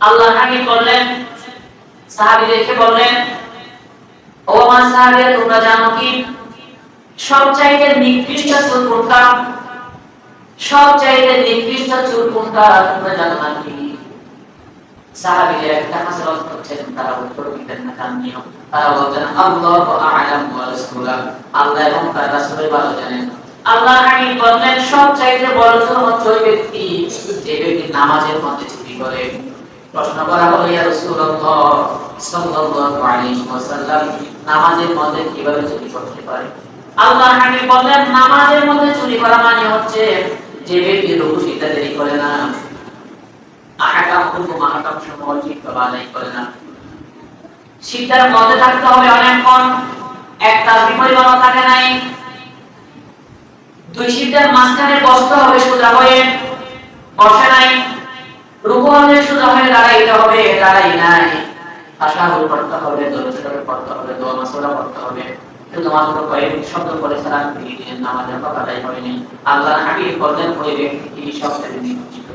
আল্লাহ হাবিব বললেন, সাহাবীদেরকে বললেন, ও আমার তোমরা জানো কি? সবচাইতে নিকৃষ্ট চুল কোনটা? সবচাইতে নিকৃষ্ট চুল কোনটা? তোমরা জানো না কি সাহাবীদের একটা করছেন, তারা উত্তর দিতেন না, কারণ নিয়ম। তারা বলতেন, আল্লাহ আল্লাহ এবং তার ভালো জানেন। আল্লাহ সবচাইতে বড় জুলুম হচ্ছে ওই ব্যক্তি, যে ব্যক্তি নামাজের মধ্যে করে। প্রশ্ন করা হলো, ইয়া রাসূলুল্লাহ সাল্লাল্লাহু আলাইহি ওয়াসাল্লাম, নামাজের মধ্যে কীভাবে চুরি করতে পারে? হাবিব নামাজের মধ্যে চুরি করা মানে হচ্ছে যে ব্যক্তি রুকু দেরি করে না সমূহ করে না। মধ্যে থাকতে হবে অনেকক্ষণ এক তাসবি থাকে নাই। দুই সিজদার মাঝখানে বসতে হবে সোজা হয়ে। রুকু হলে সোজা হয়ে দাঁড়াইতে হবে দাঁড়াই নাই। তাশাহুদ পড়তে হবে দরুদ শরীফ পড়তে হবে দোয়া মাসুরা পড়তে হবে। শুধুমাত্র কয়েক শব্দ করে সালাম ফিরিয়ে নামাজের কথা আদায় করেনি আল্লাহ হাবিব বললেন, ওই ব্যক্তি সবচেয়ে নিকৃষ্ট